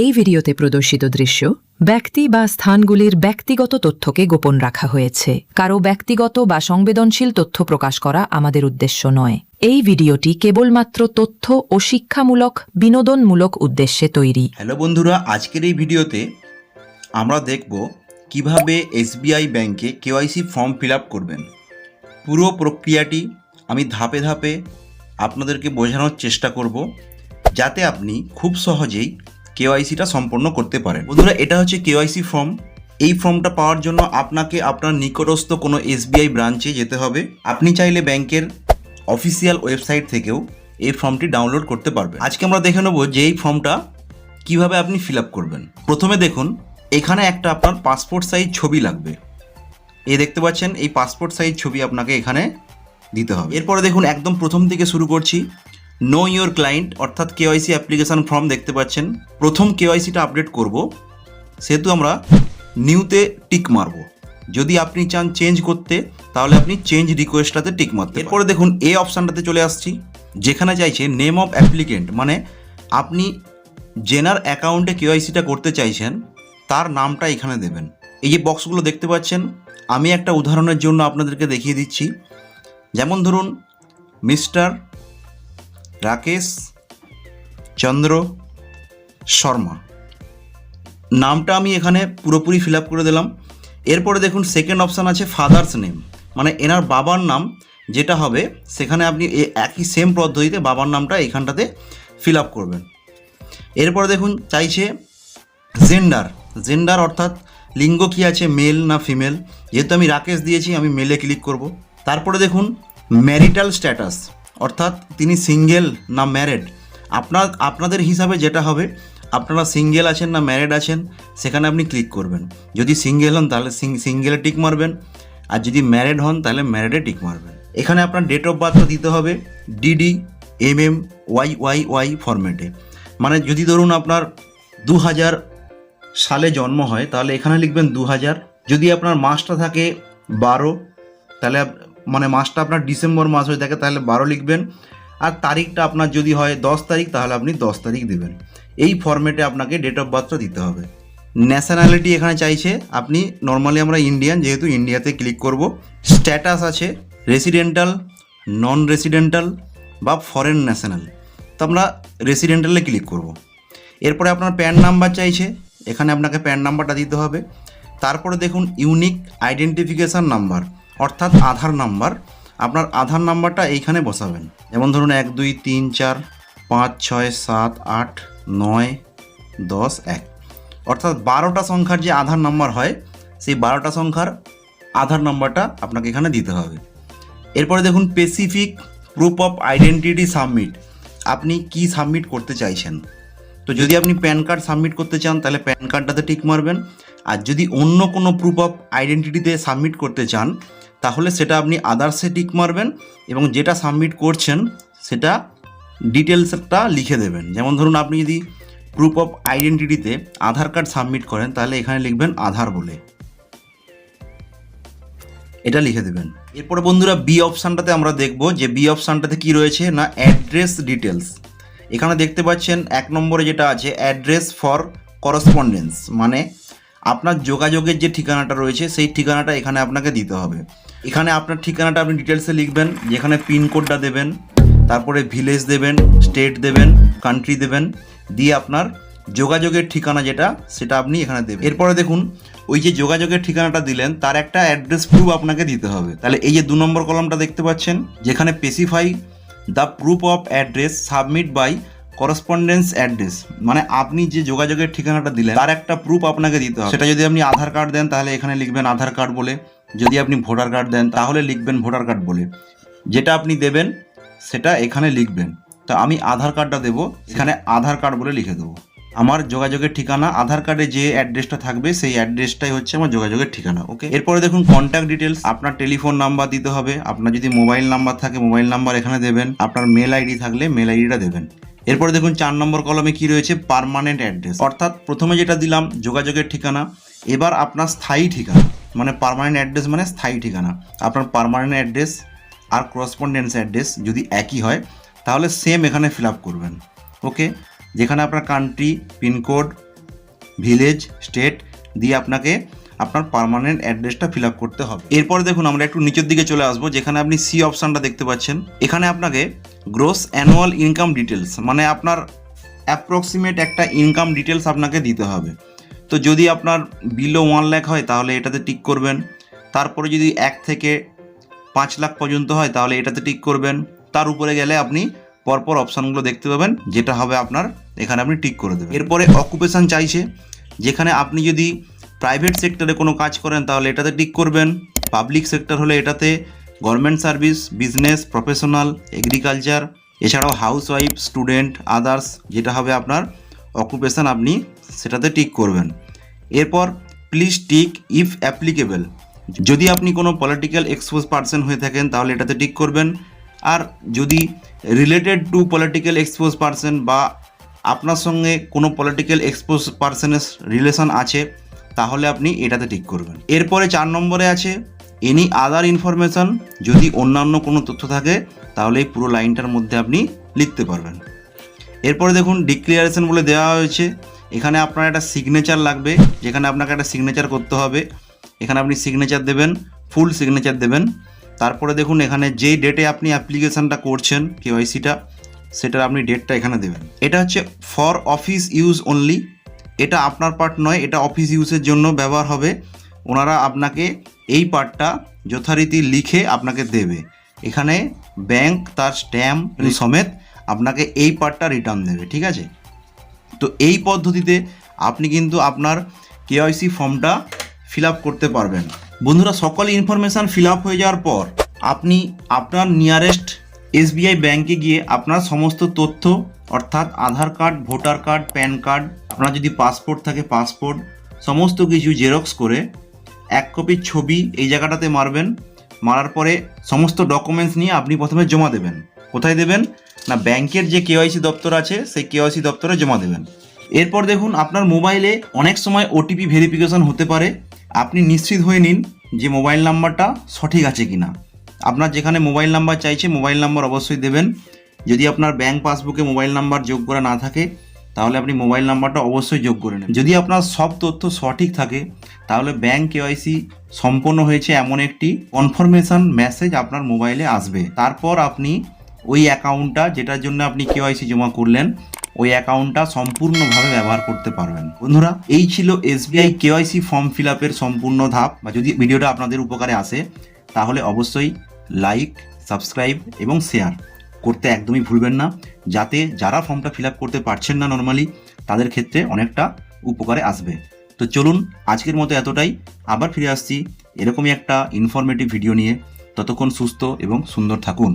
এই ভিডিওতে প্রদর্শিত দৃশ্য, ব্যক্তি বা স্থানগুলির ব্যক্তিগত তথ্যকে গোপন রাখা হয়েছে। কারও ব্যক্তিগত বা সংবেদনশীল তথ্য প্রকাশ করা আমাদের উদ্দেশ্য নয়। এই ভিডিওটি কেবলমাত্র তথ্য ও শিক্ষামূলক, বিনোদনমূলক উদ্দেশ্যে তৈরি। হ্যালো বন্ধুরা, আজকের এই ভিডিওতে আমরা দেখব কীভাবে এসবিআই ব্যাংকে কেওয়াইসি ফর্ম ফিল করবেন। পুরো প্রক্রিয়াটি আমি ধাপে ধাপে আপনাদেরকে বোঝানোর চেষ্টা করব, যাতে আপনি খুব সহজেই কেওয়াইসিটা সম্পন্ন করতে পারেন। বন্ধুরা, এটা হচ্ছে কেওয়াইসি ফর্ম এই ফর্মটা পাওয়ার জন্য আপনাকে আপনার নিকটস্থ কোনো এসবিআই ব্রাঞ্চে যেতে হবে। আপনি চাইলে ব্যাংকের অফিসিয়াল ওয়েবসাইট থেকেও এই ফর্মটি ডাউনলোড করতে পারবেন। আজকে আমরা দেখে নেব যে এই ফর্মটা কীভাবে আপনি ফিল আপ করবেন। প্রথমে দেখুন, এখানে একটা আপনার পাসপোর্ট সাইজ ছবি লাগবে। এই দেখতে পাচ্ছেন, এই পাসপোর্ট সাইজ ছবি আপনাকে এখানে দিতে হবে। এরপরে দেখুন, একদম প্রথম থেকে শুরু করছি। নো ইয়োর ক্লায়েন্ট অর্থাৎ কেওয়াইসি অ্যাপ্লিকেশন ফর্ম দেখতে পাচ্ছেন। প্রথম কেওয়াইসিটা আপডেট করব। সেহেতু আমরা নিউতে টিক মারবো। যদি আপনি চান চেঞ্জ করতে, তাহলে আপনি চেঞ্জ রিকোয়েস্টটাতে টিক মারতে এরপরে দেখুন এই অপশানটাতে চলে আসছি। যেখানে চাইছে নেম অফ অ্যাপ্লিকেন্ট মানে আপনি জেনার অ্যাকাউন্টে কেওয়াইসিটা করতে চাইছেন, তার নামটা এখানে দেবেন। এই যে বক্সগুলো দেখতে পাচ্ছেন, আমি একটা উদাহরণের জন্য আপনাদেরকে দেখিয়ে দিচ্ছি। যেমন ধরুন মিস্টার রাকেশ, চন্দ্র, শর্মা। নামটা আমি এখানে পুরোপুরি ফিল করে দিলাম। এরপরে দেখুন সেকেন্ড অপশান আছে ফাদার্স নেম মানে এনার বাবার নাম যেটা হবে, সেখানে আপনি একই সেম পদ্ধতিতে বাবার নামটা এখানটাতে ফিল আপ করবেন। এরপরে দেখুন চাইছে জেন্ডার জেন্ডার অর্থাৎ লিঙ্গ কী আছে মেল না ফিমেল যেহেতু আমি রাকেশ দিয়েছি, আমি মেলে ক্লিক করব। তারপরে দেখুন ম্যারিটাল স্ট্যাটাস অর্থাৎ তিনি সিঙ্গেল না ম্যারেড? আপনার, আপনাদের হিসাবে যেটা হবে, আপনারা সিঙ্গেল আছেন না ম্যারেড আছেন, সেখানে আপনি ক্লিক করবেন। যদি সিঙ্গেল হন, তাহলে সিঙ্গেলে টিক মারবেন। আর যদি ম্যারেড হন, তাহলে ম্যারেডে টিক মারবেন। এখানে আপনার ডেট অফ বার্থটা দিতে হবে DD M M Y Y Y ফরম্যাটে মানে যদি ধরুন আপনার দু হাজার সালে জন্ম হয়, তাহলে এখানে লিখবেন দু হাজার যদি আপনার মাসটা থাকে বারো, তাহলে মানে মাসটা আপনার ডিসেম্বর মাস হয়ে থাকে, তাহলে বারো লিখবেন। আর তারিখটা আপনার যদি হয় দশ তারিখ, তাহলে আপনি দশ তারিখ দেবেন। এই ফরম্যাটে আপনাকে ডেট অফ বার্থটা দিতে হবে। ন্যাশনালিটি এখানে চাইছে, আপনি নর্মালি আমরা ইন্ডিয়ান যেহেতু ইন্ডিয়াতে ক্লিক করব। স্ট্যাটাস আছে রেসিডেন্টাল নন রেসিডেন্টাল বা ফরেন ন্যাশনাল তো আমরা রেসিডেন্টালে ক্লিক করব। এরপরে আপনার প্যান নাম্বার চাইছে, এখানে আপনাকে প্যান নাম্বারটা দিতে হবে। তারপরে দেখুন ইউনিক আইডেন্টিফিকেশান নাম্বার অর্থাৎ আধার নাম্বার, আপনার আধার নাম্বারটা এইখানে বসাবেন। যেমন ধরুন এক, দুই, তিন, চার, পাঁচ, ছয়, সাত, আট, নয়, দশ, এক। অর্থাৎ বারোটা সংখ্যার যে আধার নাম্বার হয়, সেই বারোটা সংখ্যার আধার নাম্বারটা আপনাকে এখানে দিতে হবে। এরপরে দেখুন specific proof of identity submit আপনি কি সাবমিট করতে চাইছেন? তো যদি আপনি প্যান কার্ড সাবমিট করতে চান, তাহলে প্যান কার্ডটাতে টিক মারবেন। আর যদি অন্য কোনো প্রুফ অফ আইডেন্টিটিতে সাবমিট করতে চান, তাহলে সেটা আপনি আদার্সে টিক মারবেন এবং যেটা সাবমিট করছেন, সেটা ডিটেলসটা লিখে দেবেন। যেমন ধরুন, আপনি যদি প্রুফ অফ আইডেন্টিটিতে আধার কার্ড সাবমিট করেন, তাহলে এখানে লিখবেন আধার বলে। এটা লিখে দেবেন। এরপরে বন্ধুরা বি অপশানটাতে আমরা দেখব যে বি অপশানটাতে কি রয়েছে না অ্যাড্রেস ডিটেলস এখানে দেখতে পাচ্ছেন এক নম্বরে যেটা আছে অ্যাড্রেস ফর করসপন্ডেন্স মানে আপনার যোগাযোগের যে ঠিকানাটা রয়েছে, সেই ঠিকানাটা এখানে আপনাকে দিতে হবে। এখানে আপনার ঠিকানাটা আপনি ডিটেলসে লিখবেন, যেখানে পিনকোডটা দেবেন, তারপরে ভিলেজ দেবেন স্টেট দেবেন কান্ট্রি দেবেন, দিয়ে আপনার যোগাযোগের ঠিকানা যেটা, সেটা আপনি এখানে দেবেন। এরপরে দেখুন, ওই যে যোগাযোগের ঠিকানাটা দিলেন, তার একটা অ্যাড্রেস প্রুফ আপনাকে দিতে হবে। তাহলে এই যে দু নম্বর কলমটা দেখতে পাচ্ছেন, যেখানে specify the proof of address submit by correspondence address. মানে আপনি যে যোগাযোগের ঠিকানাটা দিলেন, তার একটা প্রুফ আপনাকে দিতে হবে। সেটা যদি আপনি আধার কার্ড দেন, তাহলে এখানে লিখবেন আধার কার্ড বলে। যদি আপনি ভোটার কার্ড দেন, তাহলে লিখবেন ভোটার কার্ড বলে। যেটা আপনি দেবেন, সেটা এখানে লিখবেন। তা আমি আধার কার্ডটা দেবো, এখানে আধার কার্ড বলে লিখে দেবো। আমার যোগাযোগের ঠিকানা, আধার কার্ডে যে অ্যাড্রেসটা থাকবে, সেই অ্যাড্রেসটাই হচ্ছে আমার যোগাযোগের ঠিকানা ওকে এরপরে দেখুন কন্ট্যাক্ট ডিটেলস আপনার টেলিফোন নাম্বার দিতে হবে, আপনার যদি মোবাইল নাম্বার থাকে মোবাইল নাম্বার এখানে দেবেন, আপনার মেল আইডি থাকলে মেল আইডিটা দেবেন। এরপরে দেখুন চার নম্বর কলমে কি রয়েছে? পারমানেন্ট অ্যাড্রেস অর্থাৎ প্রথমে যেটা দিলাম, যোগাযোগের ঠিকানা, এবার আপনার স্থায়ী ঠিকানা মানে পার্মানেন্ট অ্যাড্রেস মানে স্থায়ী ঠিকানা, আপনার পারমানেন্ট অ্যাড্রেস আর করসপন্ডেন্স অ্যাড্রেস যদি একই হয়, তাহলে সেম এখানে ফিল আপ করবেন ওকে যেখানে আপনার কান্ট্রি পিনকোড ভিলেজ স্টেট দিয়ে আপনাকে আপনার পার্মানেন্ট অ্যাড্রেসটা ফিল আপ করতে হবে। এরপরে দেখুন আমরা একটু নিচের দিকে চলে আসব, যেখানে আপনি সি অপশানটা দেখতে পাচ্ছেন। এখানে আপনাকে গ্রোস অ্যানুয়াল ইনকাম ডিটেলস মানে আপনার অ্যাপ্রক্সিমেট একটা ইনকাম ডিটেলস আপনাকে দিতে হবে। তো যদি আপনার বিলো ওয়ান লাখ হয়, তাহলে এটাতে টিক করবেন। তারপরে যদি এক থেকে পাঁচ লাখ পর্যন্ত হয়, তাহলে এটাতে টিক করবেন। তার উপরে গেলে আপনি পরপর অপশানগুলো দেখতে পাবেন, যেটা হবে আপনার, এখানে আপনি টিক করে দেবেন। এরপরে অকুপেশান চাইছে, যেখানে আপনি যদি প্রাইভেট সেক্টরে কোনো কাজ করেন, তাহলে এটাতে টিক করবেন। পাবলিক সেক্টর হলে এটাতে government service, business, professional, agriculture, এছাড়াও হাউস ওয়াইফ স্টুডেন্ট, আদার্স, যেটা হবে আপনার অকুপেশান, আপনি সেটাতে টিক করবেন। এরপর প্লিজ টিক ইফ অ্যাপ্লিকেবল। যদি আপনি কোনো পলিটিক্যাল এক্সপোজ পার্সন হয়ে থাকেন, তাহলে এটাতে টিক করবেন। আর যদি related to political expose person বা আপনার সঙ্গে কোনো পলিটিক্যাল এক্সপোজ পার্সনের রিলেশন আছে, তাহলে আপনি এটাতে টিক করবেন। এরপরে চার নম্বরে আছে এনি আদার ইনফরমেশন যদি অন্যান্য কোনো তথ্য থাকে, তাহলে এই পুরো লাইনটার মধ্যে আপনি লিখতে পারবেন। এরপরে দেখুন ডিক্লিয়ারেশন বলে দেওয়া হয়েছে, এখানে আপনার একটা সিগনেচার লাগবে, যেখানে আপনাকে একটা সিগনেচার করতে হবে। এখানে আপনি সিগনেচার দেবেন ফুল সিগনেচার দেবেন। তারপরে দেখুন এখানে যেই ডেটে আপনি অ্যাপ্লিকেশানটা করছেন কেওয়াইসিটা সেটার আপনি ডেটটা এখানে দেবেন। এটা হচ্ছে ফর অফিস ইউজ অনলি এটা আপনার পার্ট নয় এটা অফিস ইউজের জন্য ব্যবহার হবে। ওনারা আপনাকে এই পার্টটা যথারীতি লিখে আপনাকে দেবে। এখানে ব্যাংক তার স্ট্যাম্প সমেত আপনাকে এই পার্টটা রিটার্ন দেবে ঠিক আছে? তো এই পদ্ধতিতে আপনি কিন্তু আপনার কেওয়াইসি ফর্মটা ফিল আপ করতে পারবেন। বন্ধুরা, সকল ইনফরমেশান ফিল আপ হয়ে যাওয়ার পর আপনি আপনার নিয়ারেস্ট এসবিআই ব্যাংকে গিয়ে আপনার সমস্ত তথ্য, অর্থাৎ Aadhaar card, voter card, PAN card, আপনার যদি পাসপোর্ট থাকে পাসপোর্ট সমস্ত কিছু জেরক্স করে এক কপি ছবি এই জায়গাটাতে মারবেন। মারার পরে সমস্ত ডকুমেন্টস নিয়ে আপনি প্রথমে জমা দেবেন। কোথায় দেবেন? না ব্যাংকের যে কেওয়াইসি দপ্তর আছে, সেই কেওয়াইসি দপ্তরে জমা দেবেন। এরপর দেখুন, আপনার মোবাইলে অনেক সময় ওটিপি ভেরিফিকেশন হতে পারে। আপনি নিশ্চিত হয়ে নিন যে মোবাইল নাম্বারটা সঠিক আছে কিনা। আপনার যেখানে মোবাইল নাম্বার চাইছে, মোবাইল নাম্বার অবশ্যই দেবেন। যদি আপনার ব্যাংক পাসবুকে মোবাইল নাম্বার যোগ করা না থাকে, তাহলে আপনি মোবাইল নাম্বারটা অবশ্যই যোগ করে নেবেন। যদি আপনার সব তথ্য সঠিক থাকে, তাহলে ব্যাংক কেওয়াইসি সম্পন্ন হয়েছে এমন একটি কনফার্মেশন মেসেজ আপনার মোবাইলে আসবে। তারপর আপনি ওই অ্যাকাউন্টটা, যেটার জন্য আপনি কেওয়াইসি জমা করলেন ওই অ্যাকাউন্টটা সম্পূর্ণভাবে ব্যবহার করতে পারবেন। বন্ধুরা, এই ছিল এসবিআই কেওয়াইসি ফর্ম ফিল আপের সম্পূর্ণ ধাপ। বা যদি ভিডিওটা আপনাদের উপকারে আসে, তাহলে অবশ্যই লাইক সাবস্ক্রাইব এবং শেয়ার করতে একদমই ভুলবেন না, যাতে যারা ফর্মটা ফিল আপ করতে পারছেন না নর্মালি তাদের ক্ষেত্রে অনেকটা উপকারে আসবে। তো চলুন, আজকের মতো এতটাই। আবার ফিরে আসছি এরকমই একটা ইনফরমেটিভ ভিডিও নিয়ে। ততক্ষণ সুস্থ এবং সুন্দর থাকুন।